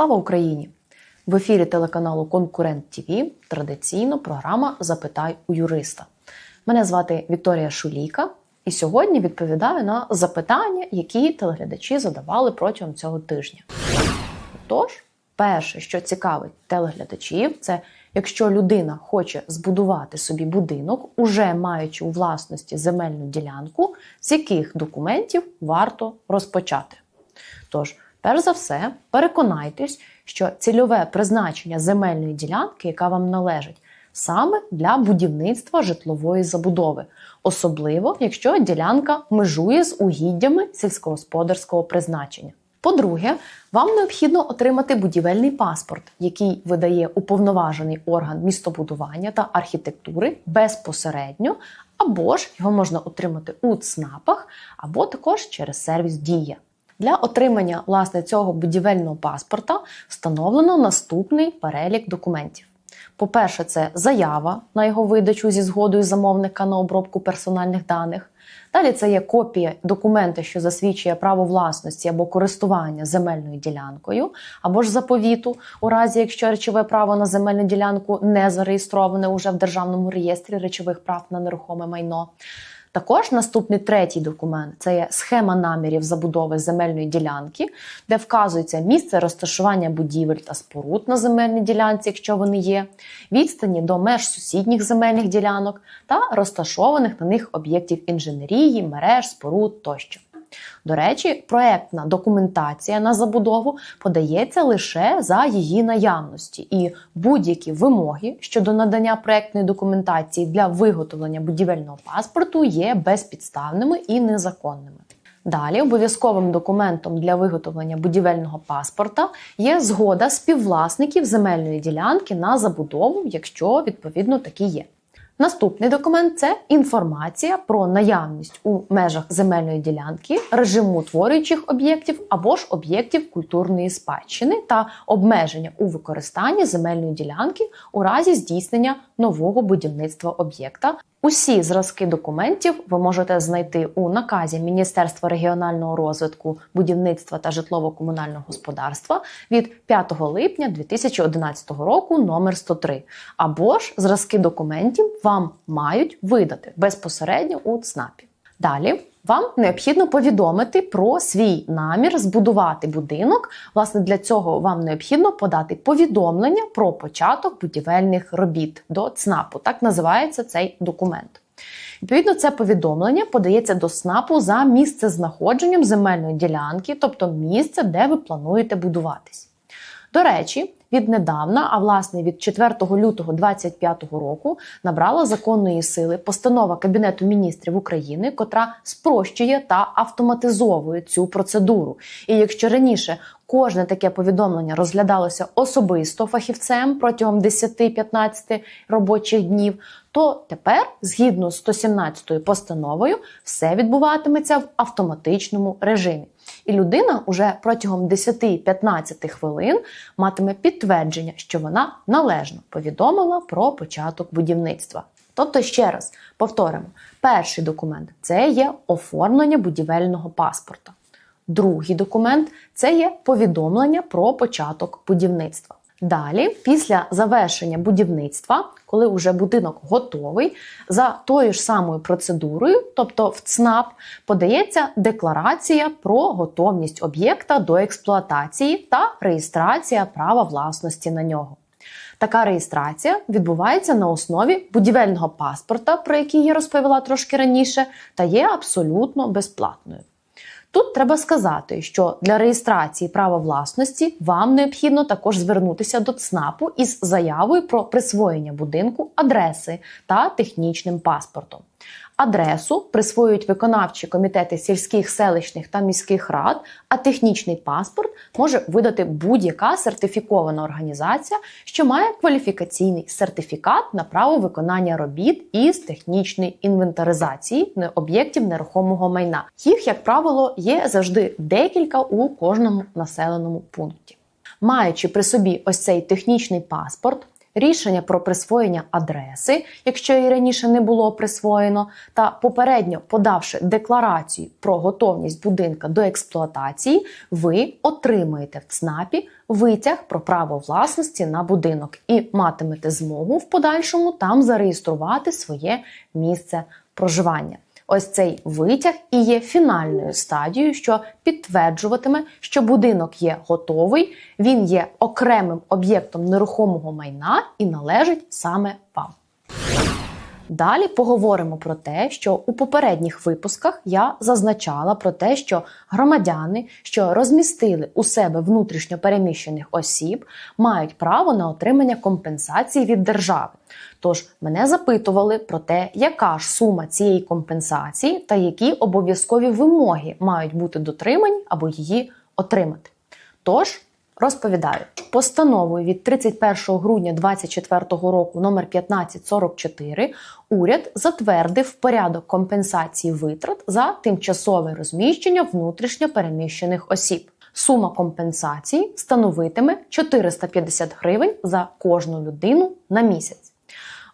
Слава Україні! В ефірі телеканалу Конкурент ТВ традиційно програма Запитай у юриста. Мене звати Вікторія Шуліка, і сьогодні відповідаю на запитання, які телеглядачі задавали протягом цього тижня. Тож, перше, що цікавить телеглядачів, це якщо людина хоче збудувати собі будинок, уже маючи у власності земельну ділянку, з яких документів варто розпочати. Тож, перш за все, переконайтесь, що цільове призначення земельної ділянки, яка вам належить, саме для будівництва житлової забудови, особливо якщо ділянка межує з угіддями сільськогосподарського призначення. По-друге, вам необхідно отримати будівельний паспорт, який видає уповноважений орган містобудування та архітектури безпосередньо, або ж його можна отримати у ЦНАПах, або також через сервіс Дія. Для отримання власне цього будівельного паспорта встановлено наступний перелік документів. По-перше, це заява на його видачу зі згодою замовника на обробку персональних даних. Далі це є копія документа, що засвідчує право власності або користування земельною ділянкою, або ж заповіту, у разі якщо речове право на земельну ділянку не зареєстроване уже в Державному реєстрі речових прав на нерухоме майно. Також наступний третій документ це є схема намірів забудови земельної ділянки, де вказується місце розташування будівель та споруд на земельній ділянці, якщо вони є, відстані до меж сусідніх земельних ділянок та розташованих на них об'єктів інженерії, мереж, споруд тощо. До речі, проектна документація на забудову подається лише за її наявності, і будь-які вимоги щодо надання проектної документації для виготовлення будівельного паспорту є безпідставними і незаконними. Далі обов'язковим документом для виготовлення будівельного паспорта є згода співвласників земельної ділянки на забудову, якщо відповідно такі є. Наступний документ це інформація про наявність у межах земельної ділянки режиму утворюючих об'єктів або ж об'єктів культурної спадщини та обмеження у використанні земельної ділянки у разі здійснення нового будівництва об'єкта. Усі зразки документів ви можете знайти у наказі Міністерства регіонального розвитку, будівництва та житлово-комунального господарства від 5 липня 2011 року номер 103. Або ж зразки документів вам мають видати безпосередньо у ЦНАПі. Далі вам необхідно повідомити про свій намір збудувати будинок. Власне, для цього вам необхідно подати повідомлення про початок будівельних робіт до ЦНАПу. Так називається цей документ. Відповідно, це повідомлення подається до СНАПу за місцезнаходженням земельної ділянки, тобто місце, де ви плануєте будуватись. До речі, віднедавна, а власне від 4 лютого 2025 року, набрала законної сили постанова Кабінету міністрів України, котра спрощує та автоматизовує цю процедуру. І якщо раніше кожне таке повідомлення розглядалося особисто фахівцем протягом 10-15 робочих днів, то тепер, згідно з 117 постановою, все відбуватиметься в автоматичному режимі. І людина уже протягом 10-15 хвилин матиме підтвердження, що вона належно повідомила про початок будівництва. Тобто, ще раз повторимо: перший документ це є оформлення будівельного паспорта. Другий документ це є повідомлення про початок будівництва. Далі, після завершення будівництва, коли вже будинок готовий, за тою ж самою процедурою, тобто в ЦНАП, подається декларація про готовність об'єкта до експлуатації та реєстрація права власності на нього. Така реєстрація відбувається на основі будівельного паспорта, про який я розповіла трошки раніше, та є абсолютно безплатною. Тут треба сказати, що для реєстрації права власності вам необхідно також звернутися до ЦНАПу із заявою про присвоєння будинку адреси та технічним паспортом. Адресу присвоюють виконавчі комітети сільських, селищних та міських рад, а технічний паспорт може видати будь-яка сертифікована організація, що має кваліфікаційний сертифікат на право виконання робіт із технічної інвентаризації об'єктів нерухомого майна. Їх, як правило, є завжди декілька у кожному населеному пункті. Маючи при собі ось цей технічний паспорт, рішення про присвоєння адреси, якщо її раніше не було присвоєно, та попередньо подавши декларацію про готовність будинка до експлуатації, ви отримаєте в ЦНАПі витяг про право власності на будинок і матимете змогу в подальшому там зареєструвати своє місце проживання. Ось цей витяг і є фінальною стадією, що підтверджуватиме, що будинок є готовий, він є окремим об'єктом нерухомого майна і належить саме. Далі поговоримо про те, що у попередніх випусках я зазначала про те, що громадяни, що розмістили у себе внутрішньо переміщених осіб, мають право на отримання компенсації від держави. Тож мене запитували про те, яка ж сума цієї компенсації та які обов'язкові вимоги мають бути дотримані або її отримати. Тож Розповідаю, постановою від 31 грудня 2024 року номер 1544 уряд затвердив порядок компенсації витрат за тимчасове розміщення внутрішньо переміщених осіб. Сума компенсації становитиме 450 гривень за кожну людину на місяць.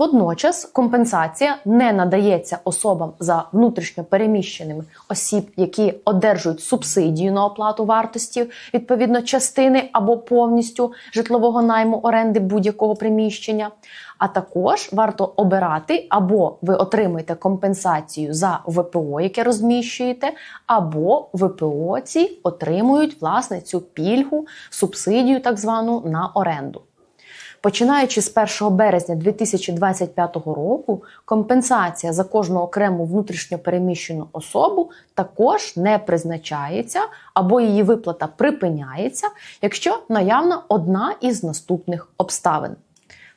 Водночас компенсація не надається особам за внутрішньо переміщеними осіб, які одержують субсидію на оплату вартості відповідно частини або повністю житлового найму оренди будь-якого приміщення. А також варто обирати або ви отримуєте компенсацію за ВПО, яке розміщуєте, або ВПО ці отримують власне цю пільгу, субсидію, так звану на оренду. Починаючи з 1 березня 2025 року, компенсація за кожну окрему внутрішньо переміщену особу також не призначається або її виплата припиняється, якщо наявна одна із наступних обставин.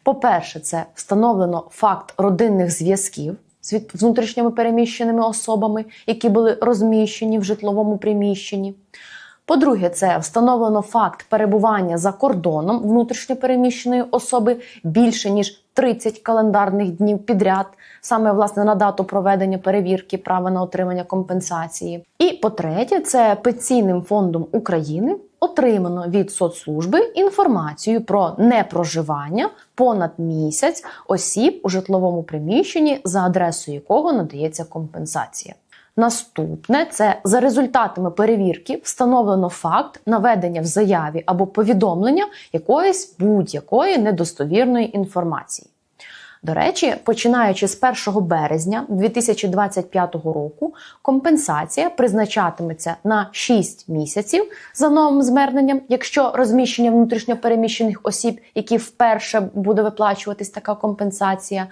По-перше, це встановлено факт родинних зв'язків з внутрішніми переміщеними особами, які були розміщені в житловому приміщенні. По-друге, це встановлено факт перебування за кордоном внутрішньопереміщеної особи більше ніж 30 календарних днів підряд, саме власне на дату проведення перевірки права на отримання компенсації. І по-третє, це пенсійним фондом України отримано від соцслужби інформацію про непроживання понад місяць осіб у житловому приміщенні, за адресою якого надається компенсація. Наступне це за результатами перевірки встановлено факт наведення в заяві або повідомлення якоїсь будь-якої недостовірної інформації. До речі, починаючи з 1 березня 2025 року, компенсація призначатиметься на 6 місяців за новим зверненням, якщо розміщення внутрішньопереміщених осіб, які вперше буде виплачуватись така компенсація.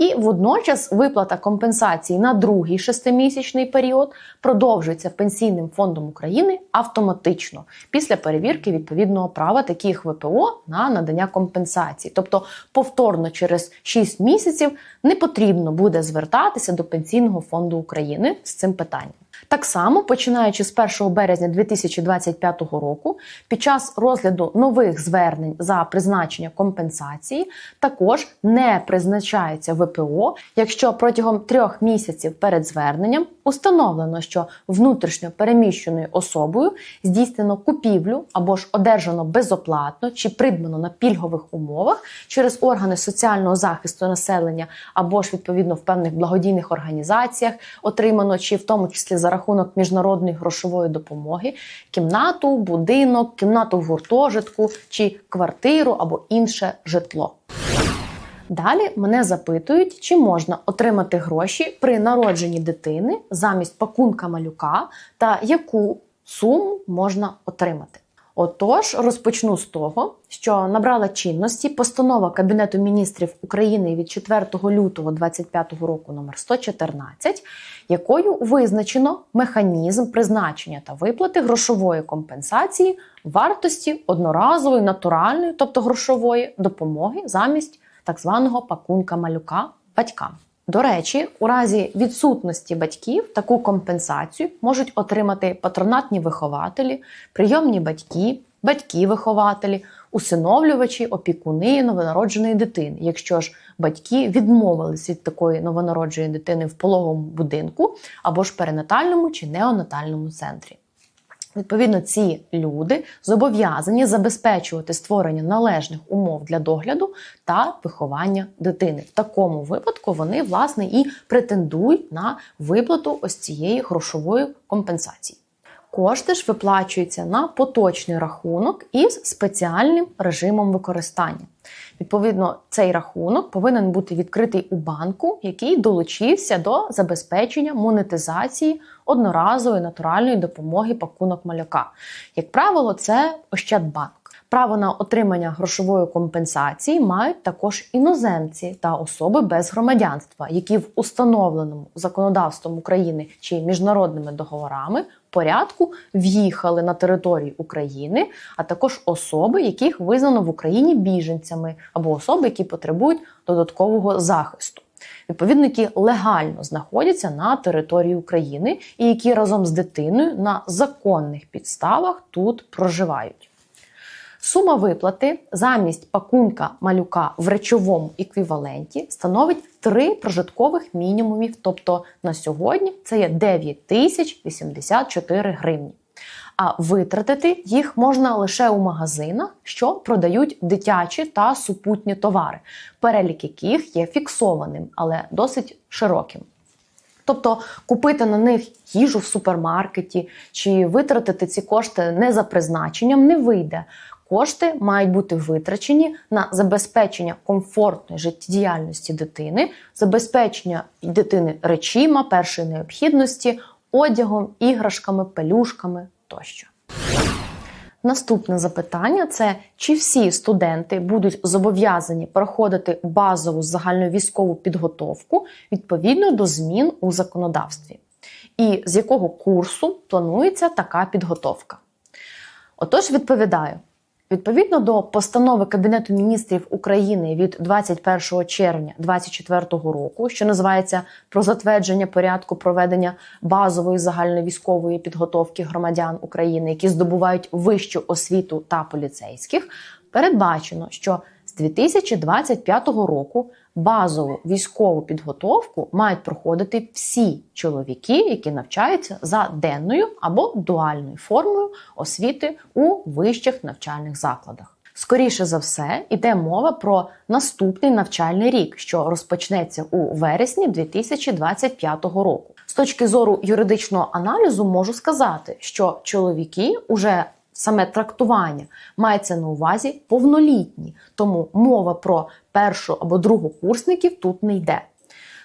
І водночас виплата компенсації на другий шестимісячний період продовжується пенсійним фондом України автоматично після перевірки відповідного права таких ВПО на надання компенсації. Тобто повторно через 6 місяців не потрібно буде звертатися до пенсійного фонду України з цим питанням. Так само, починаючи з 1 березня 2025 року, під час розгляду нових звернень за призначення компенсації також не призначається ВПО, якщо протягом трьох місяців перед зверненням установлено, що внутрішньо переміщеною особою здійснено купівлю або ж одержано безоплатно чи придбано на пільгових умовах через органи соціального захисту населення або ж відповідно в певних благодійних організаціях отримано, чи в тому числі за рахунок міжнародної грошової допомоги, кімнату, будинок, кімнату в гуртожитку чи квартиру або інше житло. Далі мене запитують, чи можна отримати гроші при народженні дитини замість пакунка малюка та яку суму можна отримати. Отож, розпочну з того, що набрала чинності постанова Кабінету міністрів України від 4 лютого 2025 року номер 114, якою визначено механізм призначення та виплати грошової компенсації вартості одноразової натуральної, тобто грошової допомоги замість так званого пакунка малюка батькам. До речі, у разі відсутності батьків таку компенсацію можуть отримати патронатні вихователі, прийомні батьки, батьки-вихователі, усиновлювачі, опікуни новонародженої дитини. Якщо ж батьки відмовились від такої новонародженої дитини в пологовому будинку або ж перинатальному чи неонатальному центрі. Відповідно, ці люди зобов'язані забезпечувати створення належних умов для догляду та виховання дитини. В такому випадку вони власне і претендують на виплату ось цієї грошової компенсації. Кошти ж виплачуються на поточний рахунок із спеціальним режимом використання. Відповідно, цей рахунок повинен бути відкритий у банку, який долучився до забезпечення монетизації одноразової натуральної допомоги пакунок малюка. Як правило, це Ощадбанк. Право на отримання грошової компенсації мають також іноземці та особи без громадянства, які в установленому законодавством України чи міжнародними договорами порядку в'їхали на територію України, а також особи, яких визнано в Україні біженцями, або особи, які потребують додаткового захисту. Відповідно, які легально знаходяться на території України і які разом з дитиною на законних підставах тут проживають. Сума виплати замість пакунка малюка в речовому еквіваленті становить три прожиткових мінімумів. Тобто на сьогодні це є 9 тисяч 84 гривні. А витратити їх можна лише у магазинах, що продають дитячі та супутні товари, перелік яких є фіксованим, але досить широким. Тобто купити на них їжу в супермаркеті чи витратити ці кошти не за призначенням не вийде. Кошти мають бути витрачені на забезпечення комфортної життєдіяльності дитини, забезпечення дитини речима, першої необхідності, одягом, іграшками, пелюшками тощо. Наступне запитання це чи всі студенти будуть зобов'язані проходити базову загальновійськову підготовку відповідно до змін у законодавстві, і з якого курсу планується така підготовка? Отож, відповідаю. Відповідно до постанови Кабінету міністрів України від 21 червня 2024 року, що називається про затвердження порядку проведення базової загальновійськової підготовки громадян України, які здобувають вищу освіту та поліцейських, передбачено, що з 2025 року базову військову підготовку мають проходити всі чоловіки, які навчаються за денною або дуальною формою освіти у вищих навчальних закладах. Скоріше за все, йде мова про наступний навчальний рік, що розпочнеться у вересні 2025 року. З точки зору юридичного аналізу, можу сказати, що чоловіки уже саме трактування мається на увазі повнолітні, тому мова про першу або другу курсників тут не йде.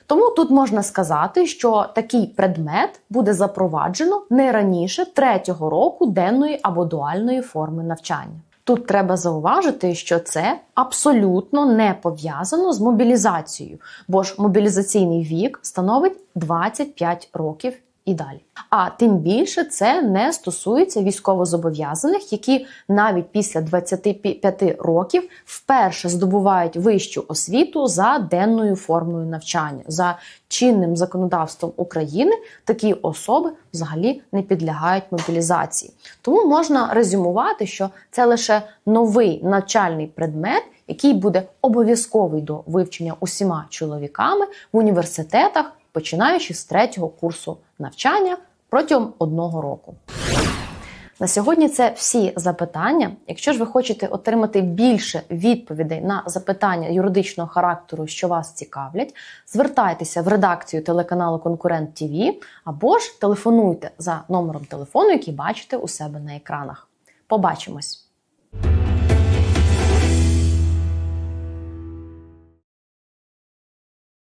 Тому тут можна сказати, що такий предмет буде запроваджено не раніше третього року денної або дуальної форми навчання. Тут треба зауважити, що це абсолютно не пов'язано з мобілізацією, бо ж мобілізаційний вік становить 25 років і далі. А тим більше це не стосується військовозобов'язаних, які навіть після 25 років вперше здобувають вищу освіту за денною формою навчання. За чинним законодавством України такі особи взагалі не підлягають мобілізації. Тому можна резюмувати, що це лише новий навчальний предмет. Який буде обов'язковий до вивчення усіма чоловіками в університетах починаючи з третього курсу навчання протягом одного року. На сьогодні це всі запитання. Якщо ж ви хочете отримати більше відповідей на запитання юридичного характеру, що вас цікавлять, звертайтеся в редакцію телеканалу Конкурент ТВ або ж телефонуйте за номером телефону, який бачите у себе на екранах. Побачимось!